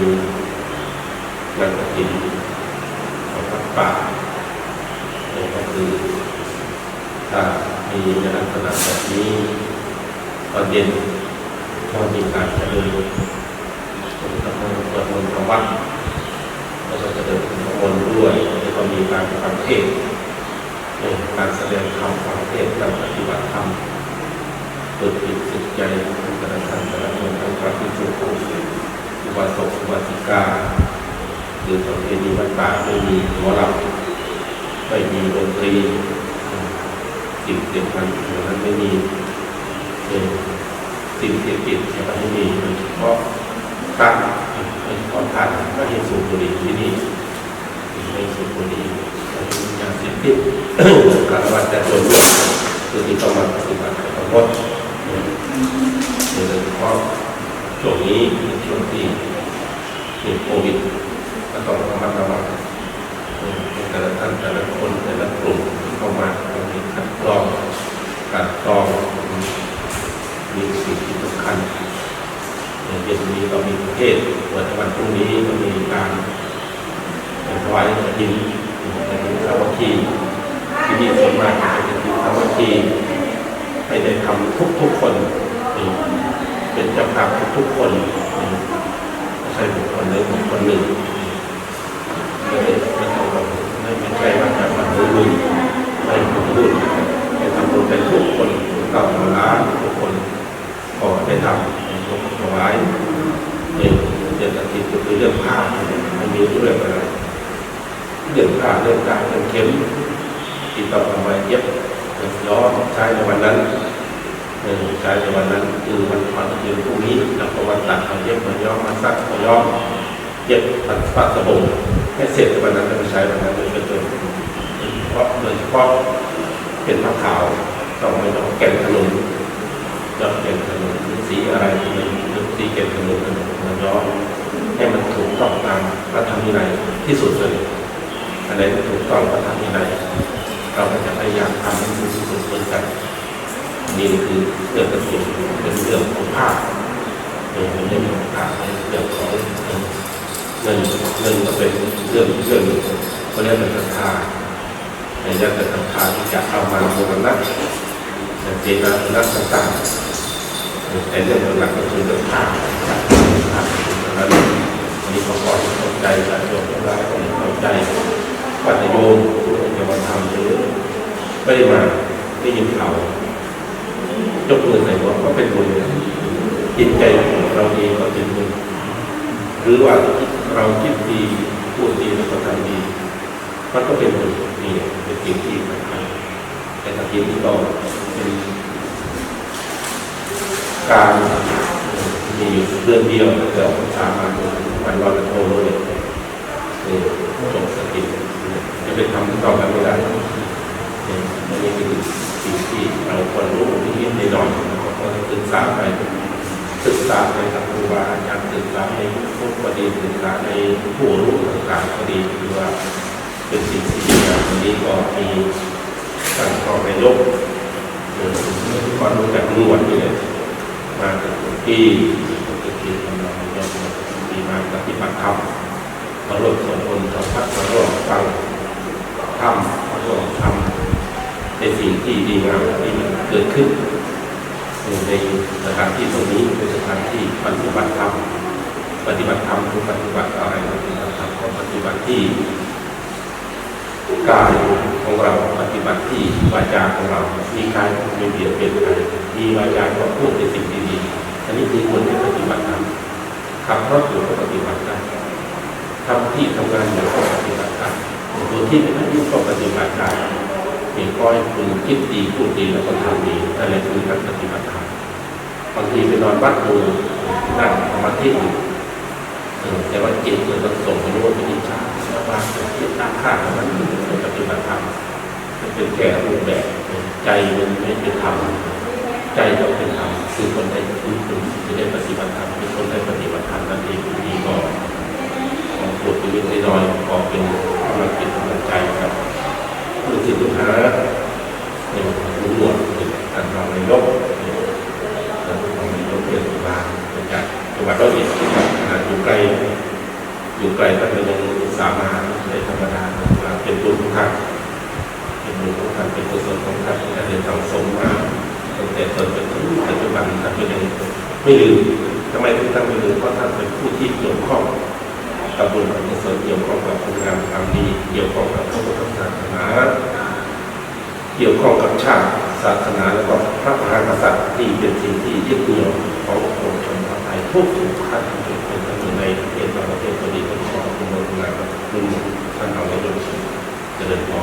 มีงานกระถิ่นของวัดป่าเนี่ยก็คือถ้ามีในลักษณะแบบนี้ตอนเย็นก็มีการเจริญคนทำสวดมนต์ทำวัดแล้วก็จะเจริญธรรมนต์ด้วยแล้วก็มีการฟังเทศการแสดงธรรมฟังเทศการปฏิบัติธรรมเปิดปิดสึกใจ อุบาสิกาหรือประเพณีวัดป่าไม่มีหมอลำไม่มีดนตรีสิ่งเสียงมันเหล่านั้นไม่มีเอ่อสิ่งเสียงติดจะไม่มีโดยเฉพาะพระโดยเฉพาะท่านไม่ให้สูบบุหรี่ที่นี่ไม่สูบบุหรี่ไม่มียาเสพติดการวัดแต่โดยรวมคือที่ต้องมาปฏิบัติทั้งหมดเนี่ยโดยเฉพาะช่วงนี้ช่วงที่ มีโควิดก็ต้องระมัดระวังแต่ละท่านแต่ละคนแต่ละกลุ่มที่เข้ามาบางทีคัดกรองการกรองมีสิ่งที่สำคัญอย่างเย็นนี้เรามีประเทศวันวันพรุ่งนี้ก็มีการถวายกระถิ่นในสาวัคคีที่นี่ส่วนมากจะเป็นสาวัคคีให้ได้ทำทุกทุกๆคน เป็นเจ้าภาพทุกๆคนไม่ใช่บุคคลใดบุคคล หนึ่งไม่ได้ไม่ต้องเราไม่ไม่ใช่ว่าจะมาดูบุญไม่ทำบุญเป็นทำบุญเป็นทุกคนเก่าล้านทุกคนขอได้ทำทุกถวายเป็นเรื่องอาทิตย์ก็คือเรื่องผ้าไม่มีเรื่องอะไรเรื่องผ้าเรื่องกายเรื่องเข็มที่ต้องเอามาเย็บย้อมใช้ในวันนั้นเออใช้ในวันนั้นคือวันวันที่พรุ่งนี้แล้วก็วันตัดเอาเย็บมาย้อมมาซักมาย้อม เย็บปัดปัดสบงให้เสร็จวันนั้นจะไปใช้วันนั้นโดยเฉพาะเพราะโดยเฉพาะเป็นผ้าขาวต้องไม่ต้องแก่นขนมยอดแก่นขนมสีอะไรที่มันสีแก่นขนมมันย้อมให้มันถูกต้องตามพระธรรมวินัยที่สุดเลยอันไหนที่ถูกต้องพระธรรมวินัยเราก็จะพยายามทำให้มันที่สุดเหมือนกันนี่คือเรื่องกระสุนเป็นเรื่องของภาพเป็นเรื่องของภาพเรื่องของ เงินเงินก็เป็นเรื่องเรื่องหนึ่งเขาเรียกเป็นราคาในเรื่องเป็นราคาที่จะเอามาบูรณะเจตนานักต่างๆแต่เรื่องหลักก็คือเรื่องผ้าผ้าแล้ววันนี้เขาก็เข้าใจและโยมทั้งหลายก็เข้าใจว่าจะโยมจะมาทำหรือไม่มาได้ยินข่าวยกมือใส่หัวก็เป็นบุญจิตใจเราเองก็เป็นบุญหรือว่า เราคิดดีพูดดีแล้วก็ทำดีมันก็เป็นผลดีเป็นสิ่งที่สำคัญแต่ถ้าสิ่งที่เราเป็นการมีเรื่อนเดียวแต่ออกสามาวันลอยกระทรเลยนี่จบสกิลจะไปทำต่อกันไม่ได้นี่อันนี้คือสิ่งที่เราควรรู้นิดๆหน่อยๆแล้วก็ศึกษาไป ศึกษาในทางครูบาอาจารย์ศึกษาในผู้ปฏิศึกษาในผู้รู้ต่างๆก็ดีคือว่าเป็นสิ่งที่ดีงามวันนี้ก็มีการขอไปยกเอ่อความรู้จักนวดนี่เลยมาจากทุกที่ทุกที่ทำเรายกมีมาปฏิบัติธรรมมาร่วมสวดมนต์ทำพัดมาร่วมฟังธรรมมาร่วมทำในสิ่งที่ดีงามที่มันเกิดขึ้น ในสถานที่ตรงนี้เป็นสถานที่ปฏิบัติธรรมปฏิบัติธรรมคือปฏิบัติอะไรปฏิบัติธรรมก็ปฏิบัติที่กายของเราปฏิบัติที่วาจาของเรา มีกายมีเบียดเบียนกันมีวาจาก็พูดในสิ่งดีๆอันนี้คือคนที่ปฏิบัติธรรมขับรถอยู่ก็ปฏิบัติได้ทำที่ทำงานอยู่ก็ปฏิบัติได้ตัวที่เป็นอายุก็ปฏิบัติได้ มีก้อยคุณคิดดีพูดดีแล้วก็ทำดีนั่นแหละคือการปฏิบัติธรรมบางทีไปนอนวัดมือนั่งสมาธิอยู่เออแต่ว่าจิตมันก็ส่งไปรู้ว่าเป็นอิจฉาแล้วว่าจิตตามข้างมันเป็นปฏิบัติธรรมมันเป็นแก่รูปแบบใจมันไม่เป็นธรรมใจต้องเป็นธรรมคือคนได้คือคือจะได้ปฏิบัติธรรมคือคนได้ปฏิบัติธรรมนั่นเองที่ก็ของปวดชีวิตน้อยๆก็เป็นกำลังจิตกำลังใจครับ คือสิ่งที่หาเนี่ย รู้หมดการทำในโลกการทำในโลกเรื่องมาจากจังหวัดร้อยเอ็ดขนาดอยู่ไกลอยู่ไกลท่านก็ยังสามารถได้ธรรมดาเป็นบุญของท่านเป็นบุญของท่านเป็นกุศลของท่านที่ได้สั่งสมมาตั้งแต่ตอนจนถึงปัจจุบันท่านก็ยังไม่ลืมทำไมถึงท่านไม่ลืมเพราะท่านเป็นผู้ที่เกี่ยวข้องกับบุญกับกุศลเกี่ยวข้องกับคุณงามความดีเกี่ยวข้องกับพระพุทธศาสนา เกี่ยวข้องกับชาติศาสนาแล้วก็พระมหากษัตริย์ที่เป็นสิ่งที่ยึดเหนี่ยวของคนชนชาวไทยทุกทุกขั้นทุกคนทั้งอยู่ในประเทศต่าประเทศพอดีเป็นของคุณงามคุณท่านเอาไว้ด้วยเจริญพร